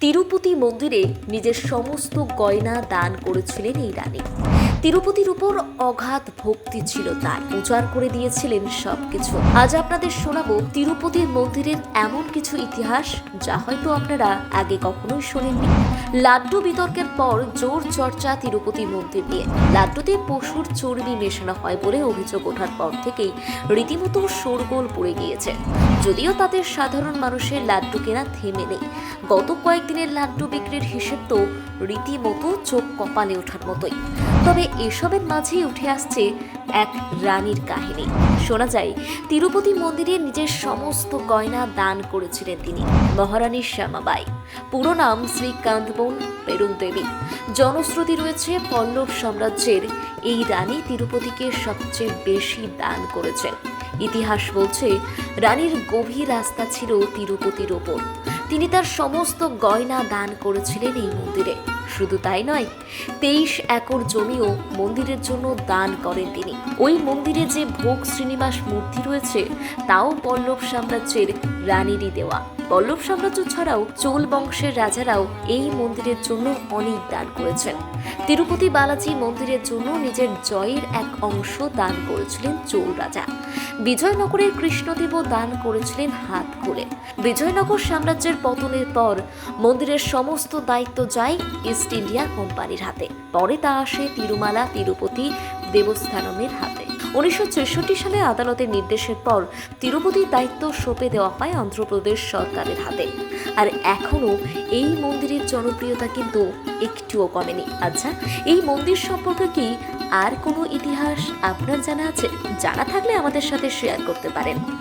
তিরুপতি মন্দিরে নিজের সমস্ত গয়না দান করেছিলেন এই রানী। তিরুপতির উপর অগাধ ভক্তি ছিল তার উজাড় করে দিয়েছিলেন সবকিছু। আজ আপনাদের শোনাবো তিরুপতির মন্দিরের এমন কিছু ইতিহাস যা হয়তো আপনারা আগে কখনোই শোনেননি। লাড্ডু বিতর্কের পর জোর চর্চা তিরুপতি মন্দির নিয়ে। লাড্ডুতে পশুর চর্বি মেশানো হয় বলে অভিযোগ ওঠার পর থেকেই রীতিমতো শোরগোল পড়ে গিয়েছে। যদিও তাদের সাধারণ মানুষের লাড্ডু কেনা থেমে নেই। গত কয়েকদিনের লাড্ডু বিক্রির হিসেব তো রীতিমতো চোখ কপালে ওঠার মতোই। তবে এসবের মাঝেই উঠে আসছে এক রানীর কাহিনী। শোনা যায়, তিরুপতি মন্দিরে নিজের সমস্ত গয়না দান করেছিলেন তিনি, মহারানী শ্যামাবাই। পুরো নাম শ্রী কান্তবন পেরুং দেবী জনশ্রুতি রয়েছে পল্লব সাম্রাজ্যের, এই রানী তিরুপতিকে সবচেয়ে বেশি দান করেছেন। ইতিহাস বলছে, রানীর গভীর আস্থা ছিল তিরুপতির ওপর। তিনি তার সমস্ত গয়না দান করেছিলেন এই মন্দিরে। শুধু তাই নয়, তেইশ একর জমিও মন্দিরের জন্য দান করেন তিনি। ওই মন্দিরে যে ভোগ শ্রীনিবাস মূর্তি রয়েছে, তাও পল্লব সাম্রাজ্যের রানীরই দেওয়া। পল্লব সাম্রাজ্য ছাড়াও চোল বংশের রাজারাও এই মন্দিরের জন্য অনেক দান করেছেন। তিরুপতি বালাজি মন্দিরের জন্য নিজের জয়ের এক অংশ দান করেছিলেন চোল রাজা। বিজয়নগরের কৃষ্ণদেবও দান করেছিলেন হাত খুলে। বিজয়নগর সাম্রাজ্যের পতনের পর মন্দিরের সমস্ত দায়িত্ব যায় ইস্ট ইন্ডিয়া কোম্পানির হাতে। পরে তা আসে তিরুমালা, তিরুপতি দেবস্থানমের হাতে। উনিশশো ছেষট্টি সালে আদালতের নির্দেশের পর তিরুপতির দায়িত্ব সঁপে দেওয়া হয় অন্ধ্রপ্রদেশ সরকারের হাতে। আর এখনও এই মন্দিরের জনপ্রিয়তা কিন্তু একটুও কমেনি। আচ্ছা এই মন্দির সম্পর্কে কি আর কোনো ইতিহাস আপনার জানা আছে? জানা থাকলে আমাদের সাথে শেয়ার করতে পারেন।